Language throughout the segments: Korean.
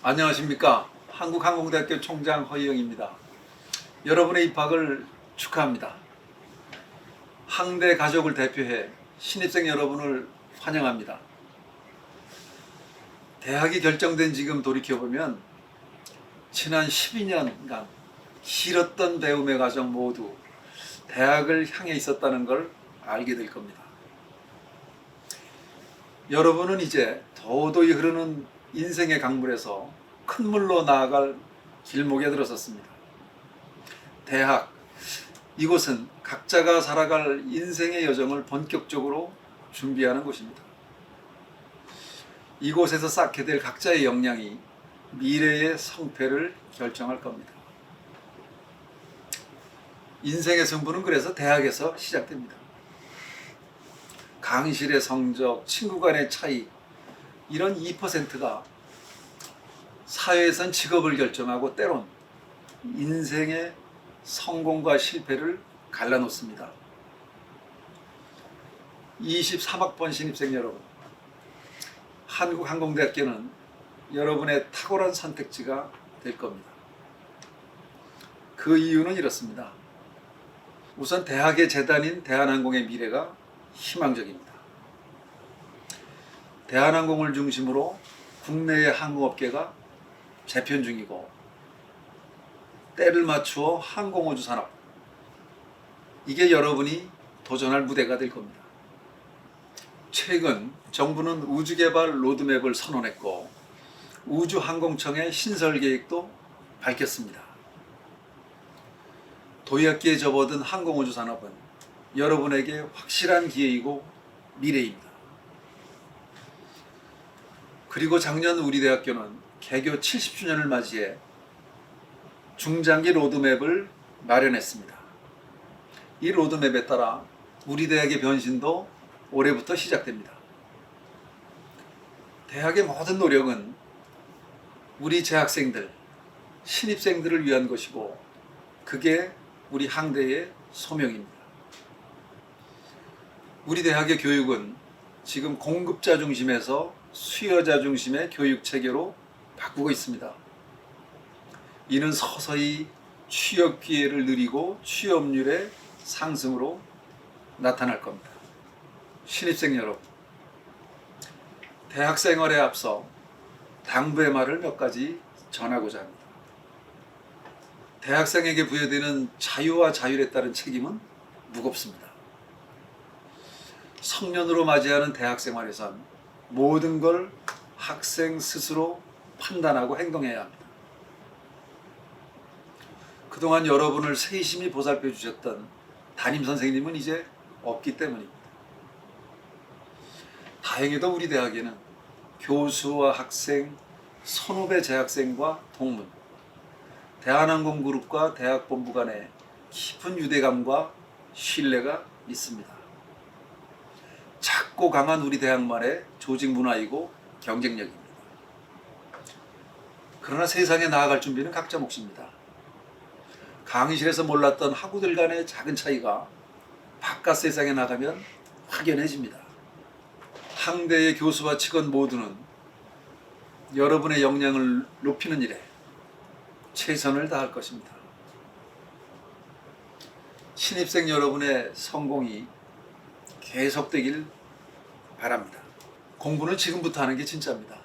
안녕하십니까. 한국항공대학교 총장 허희영입니다. 여러분의 입학을 축하합니다. 항대 가족을 대표해 신입생 여러분을 환영합니다. 대학이 결정된 지금 돌이켜보면 지난 12년간 길었던 배움의 과정 모두 대학을 향해 있었다는 걸 알게 될 겁니다. 여러분은 이제 도도히 흐르는 인생의 강물에서 큰 물로 나아갈 길목에 들어섰습니다. 대학, 이곳은 각자가 살아갈 인생의 여정을 본격적으로 준비하는 곳입니다. 이곳에서 쌓게 될 각자의 역량이 미래의 성패를 결정할 겁니다. 인생의 승부는 그래서 대학에서 시작됩니다. 강의실의 성적, 친구 간의 차이, 이런 2%가 사회에선 직업을 결정하고 때론 인생의 성공과 실패를 갈라놓습니다. 23학번 신입생 여러분, 한국항공대학교는 여러분의 탁월한 선택지가 될 겁니다. 그 이유는 이렇습니다. 우선 대학의 재단인 대한항공의 미래가 희망적입니다. 대한항공을 중심으로 국내의 항공업계가 재편 중이고 때를 맞추어 항공우주 산업 이게 여러분이 도전할 무대가 될 겁니다. 최근 정부는 우주개발 로드맵을 선언했고 우주항공청의 신설 계획도 밝혔습니다. 도약기에 접어든 항공우주 산업은 여러분에게 확실한 기회이고 미래입니다. 그리고 작년 우리 대학교는 개교 70주년을 맞이해 중장기 로드맵을 마련했습니다. 이 로드맵에 따라 우리 대학의 변신도 올해부터 시작됩니다. 대학의 모든 노력은 우리 재학생들, 신입생들을 위한 것이고 그게 우리 항대의 소명입니다. 우리 대학의 교육은 지금 공급자 중심에서 수요자 중심의 교육 체계로 바꾸고 있습니다. 이는 서서히 취업 기회를 늘리고 취업률의 상승으로 나타날 겁니다. 신입생 여러분, 대학 생활에 앞서 당부의 말을 몇 가지 전하고자 합니다. 대학생에게 부여되는 자유와 자율에 따른 책임은 무겁습니다. 성년으로 맞이하는 대학 생활에선 모든 걸 학생 스스로 판단하고 행동해야 합니다. 그동안 여러분을 세심히 보살펴 주셨던 담임 선생님은 이제 없기 때문입니다. 다행히도 우리 대학에는 교수와 학생, 선후배 재학생과 동문, 대한항공 그룹과 대학 본부 간의 깊은 유대감과 신뢰가 있습니다. 작고 강한 우리 대학만의 조직 문화이고 경쟁력입니다. 그러나 세상에 나아갈 준비는 각자 몫입니다. 강의실에서 몰랐던 학우들 간의 작은 차이가 바깥 세상에 나가면 확연해집니다. 항대의 교수와 직원 모두는 여러분의 역량을 높이는 일에 최선을 다할 것입니다. 신입생 여러분의 성공이 계속되길 바랍니다. 공부는 지금부터 하는 게 진짜입니다.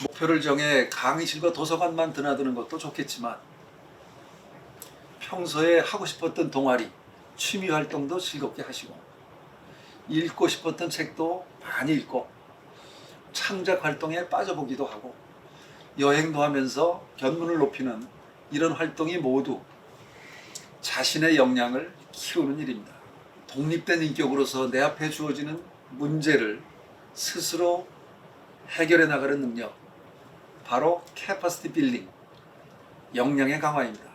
목표를 정해 강의실과 도서관만 드나드는 것도 좋겠지만 평소에 하고 싶었던 동아리, 취미 활동도 즐겁게 하시고 읽고 싶었던 책도 많이 읽고 창작 활동에 빠져보기도 하고 여행도 하면서 견문을 높이는 이런 활동이 모두 자신의 역량을 키우는 일입니다. 독립된 인격으로서 내 앞에 주어지는 문제를 스스로 해결해 나가는 능력, 바로 캐퍼시티 빌딩, 역량의 강화입니다.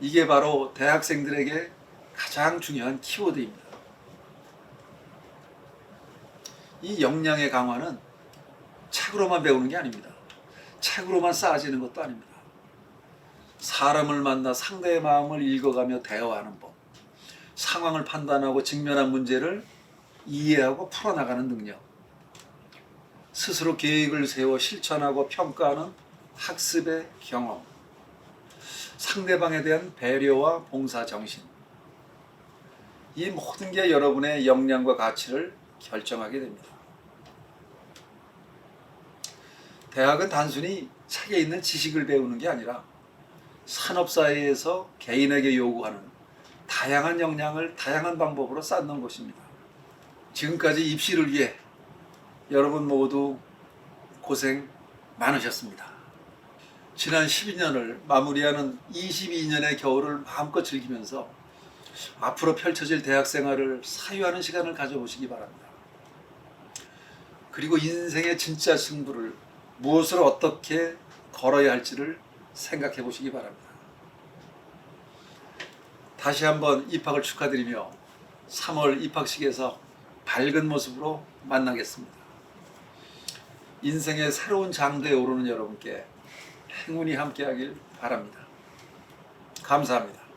이게 바로 대학생들에게 가장 중요한 키워드입니다. 이 역량의 강화는 책으로만 배우는 게 아닙니다. 책으로만 쌓아지는 것도 아닙니다. 사람을 만나 상대의 마음을 읽어가며 대화하는 법, 상황을 판단하고 직면한 문제를 이해하고 풀어나가는 능력, 스스로 계획을 세워 실천하고 평가하는 학습의 경험, 상대방에 대한 배려와 봉사 정신. 이 모든 게 여러분의 역량과 가치를 결정하게 됩니다. 대학은 단순히 책에 있는 지식을 배우는 게 아니라 산업사회에서 개인에게 요구하는 다양한 역량을 다양한 방법으로 쌓는 곳입니다. 지금까지 입시를 위해 여러분 모두 고생 많으셨습니다. 지난 12년을 마무리하는 22년의 겨울을 마음껏 즐기면서 앞으로 펼쳐질 대학 생활을 사유하는 시간을 가져보시기 바랍니다. 그리고 인생의 진짜 승부를 무엇을 어떻게 걸어야 할지를 생각해 보시기 바랍니다. 다시 한번 입학을 축하드리며 3월 입학식에서 밝은 모습으로 만나겠습니다. 인생의 새로운 장도에 오르는 여러분께 행운이 함께하길 바랍니다. 감사합니다.